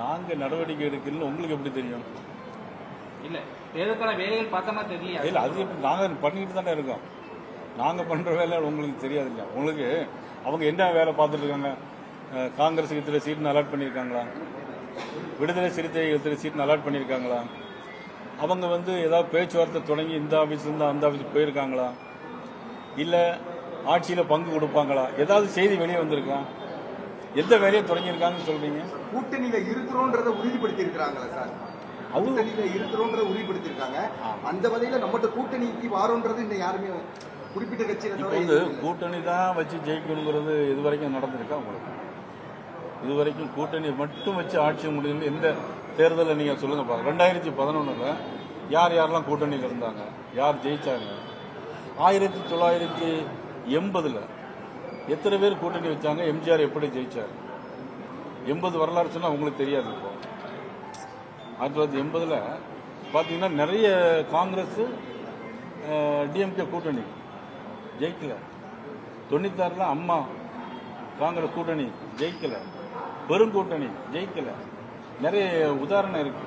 நாங்க நடவடிக்கை எடுக்கலன்னு உங்களுக்கு எப்படி தெரியும்? இல்ல தேர்தலுக்கான வேலைகள் பார்த்தோமா தெரியலையா? இல்ல அது எப்படி நாங்க பண்ணிட்டு தானே இருக்கோம். நாங்க பண்ற வேலை உங்களுக்கு தெரியாது இல்ல உங்களுக்கு அவங்க என்ன வேலை பார்த்துட்டு இருக்காங்க? காங்கிரஸுக்கு இத்தனை சீட் அலாட் பண்ணியிருக்காங்களா? விடுதலை சிறுத்தை இத்தனை சீட் அலாட் பண்ணியிருக்காங்களா? அவங்க வந்து ஏதாவது பேச்சுவார்த்தை தொடங்கி இந்த ஆபீஸ் இருந்து அந்த ஆபீஸ் போயிருக்காங்களா? இல்ல ஆட்சியில பங்கு கொடுப்பாங்களா? ஏதாவது செய்தி வெளியே வந்திருக்கா? எந்த வேலையை தொடங்கியிருக்காங்கன்னு சொல்றீங்க? கூட்டணியில இருக்கிறோன்றத உறுதிப்படுத்தி இருக்காங்களா சார் கூட்டணியில இருக்கிறோன்றத உறுதிப்படுத்தி இருக்காங்க அந்த வகையில நம்மகிட்ட கூட்டணிக்கு வாரோன்றது இன்னும் யாருமே குறிப்பிட்ட கட்சியில வந்து. கூட்டணி தான் வச்சு ஜெயிக்கணுங்கிறது இது வரைக்கும் நடந்திருக்கா உங்களுக்கு? இது வரைக்கும் கூட்டணி மட்டும் வச்சு ஆட்சி முடியல எந்த தேர்தலில் நீங்க சொல்லுங்க பாருங்க. ரெண்டாயிரத்தி பதினொன்னுல யார் யாரெல்லாம் கூட்டணியில் இருந்தாங்க? யார் ஜெயிச்சாங்க? ஆயிரத்தி தொள்ளாயிரத்தி எண்பதுல எத்தனை பேர் கூட்டணி வச்சாங்க? எம்ஜிஆர் எப்படி ஜெயிச்சார்? எண்பது வரலாறு சொன்னால் உங்களுக்கு தெரியாது. இப்போ ஆயிரத்தி தொள்ளாயிரத்தி எண்பதில் பார்த்தீங்கன்னா நிறைய காங்கிரஸ் டிஎம்கே கூட்டணி ஜெயிக்கல. தொண்ணூத்தாறுல அம்மா காங்கிரஸ் கூட்டணி ஜெயிக்கல. பெருங்கூட்டணி ஜெயிக்கல. நிறைய உதாரணம் இருக்கு.